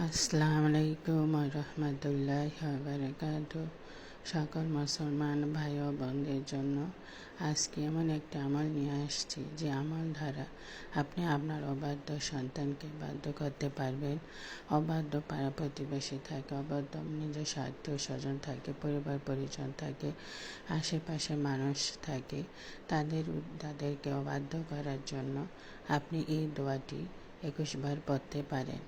আসসালামু আলাইকুম রহমতুল্লাহ বারকাত সকল মুসলমান ভাই ও বোনদের জন্য আজকে এমন একটা আমল নিয়ে আসছি যে আমল দ্বারা আপনি আপনার অবাধ্য সন্তানকে বাধ্য করতে পারবেন। অবাধ্য পাড়া প্রতিবেশী থাকে, অবাধ্য নিজের স্বার্থ স্বজন থাকে, পরিবার পরিজন থাকে, আশেপাশে মানুষ থাকে, তাদের, তাদেরকে অবাধ্য করার জন্য আপনি এই দোয়াটি একুশবার পড়তে পারেন।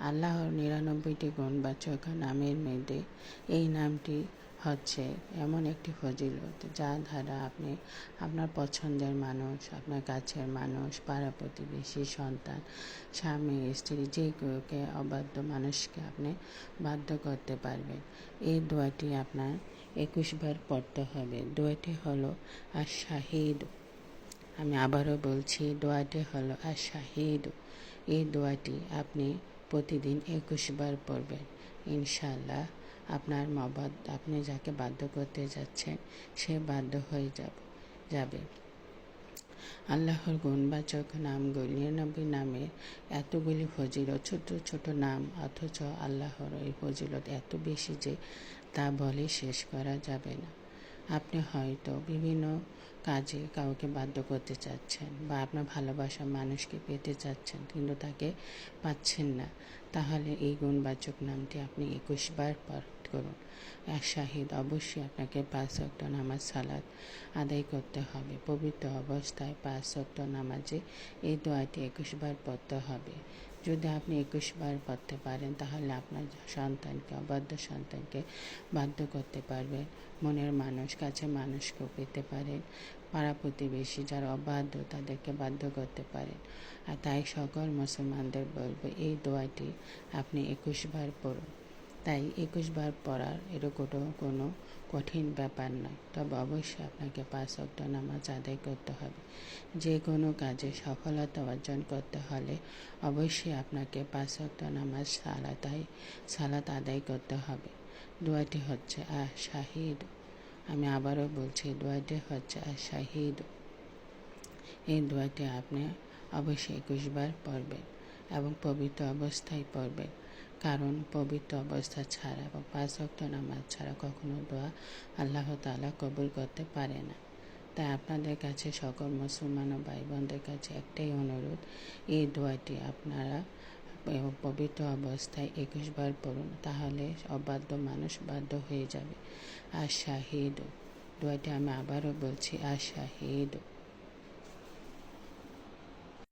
আল্লাহর নিরানব্বইটি গুণ বা গুণবাচক নামের মধ্যে এই নামটি হচ্ছে এমন একটি ফজিলত যা দ্বারা আপনি আপনার পছন্দের মানুষ, আপনার কাছের মানুষ, পাড়া প্রতিবেশী, সন্তান, স্বামী, স্ত্রী, যে কেউকে অবাধ্য মানুষকে আপনি বাধ্য করতে পারবেন। এই দোয়াটি আপনার একুশবার পড়তে হবে। দোয়াটি হলো আর শাহিদ আমি আবারও বলছি, দোয়াটি হলো আর শাহিদ এই দোয়াটি আপনি প্রতিদিন একুশ বার পড়বেন। ইনশাল্লাহ আপনার মবাদ, আপনি যাকে বাধ্য করতে যাচ্ছেন, সে বাধ্য হয়ে যাব, যাবে। আল্লাহর গুণবাচক নামগুলি নিরানব্বই নামের এতগুলি ফজিলত, ছোট ছোট নাম, অথচ আল্লাহর এই ফজিলত এত বেশি যে তা বলে শেষ করা যাবে না। আপনি হয়তো বিভিন্ন কাজে কাউকে বাধ্য করতে চাচ্ছেন বা আপনার ভালোবাসা মানুষকে পেতে চাচ্ছেন কিন্তু তাকে পাচ্ছেন না, তাহলে এই গুণবাচক নামটি আপনি একুশ বার পাঠ করুন। এক শাহিদ, অবশ্যই আপনাকে পাঁচ অক্ট নামাজ সালাদ আদায় করতে হবে। পবিত্র অবস্থায় পাঁচ অক্ট নামাজে এই দোয়াটি একুশ বার পড়তে হবে। যদি আপনি একুশ বার পড়তে পারেন, তাহলে আপনার সন্তানকে, অবাধ্য সন্তানকে বাধ্য করতে পারবেন। মনের মানুষ, কাছে মানুষকেও পেতে পারেন। পাড়া প্রতিবেশী যারা অবাধ্য, তাদেরকে বাধ্য করতে পারেন। আর তাই সকল মুসলমানদের বলব, এই দোয়াটি আপনি একুশ বার পড়ুন। তাই একুশ বার পড়ার এরকম কোনো কঠিন ব্যাপার নয়। তবে অবশ্যই আপনাকে পাঁচ অক্ট নামাজ আদায় করতে হবে। যে কোনো কাজে সফলতা অর্জন করতে হলে অবশ্যই আপনাকে পাঁচ অক্ট নামাজ সালাতাই সালাত আদায় করতে হবে। দোয়াটি হচ্ছে, আহ, শাহিদ। আমি আবারও বলছি, দোয়াটি হচ্ছে, আহ, শাহিদ। এই দোয়াটি আপনি অবশ্যই একুশবার পড়বেন এবং পবিত্র অবস্থায় পড়বেন। কারণ পবিত্র অবস্থা ছাড়া এবং পাঁচ অক্ট নামাজ ছাড়া কখনো দোয়া আল্লাহ তালা কবুল করতে পারে না। তাই আপনাদের কাছে সকল মুসলমান ও ভাই বোনদের কাছে একটাই অনুরোধ, এই দোয়াটি আপনারা পবিত্র অবস্থায় একুশ বার পড়ুন, তাহলে অবাধ্য মানুষ বাধ্য হয়ে যাবে। আর শাহিদ দোয়াটি আমি আবারও বলছি, আর শাহিদ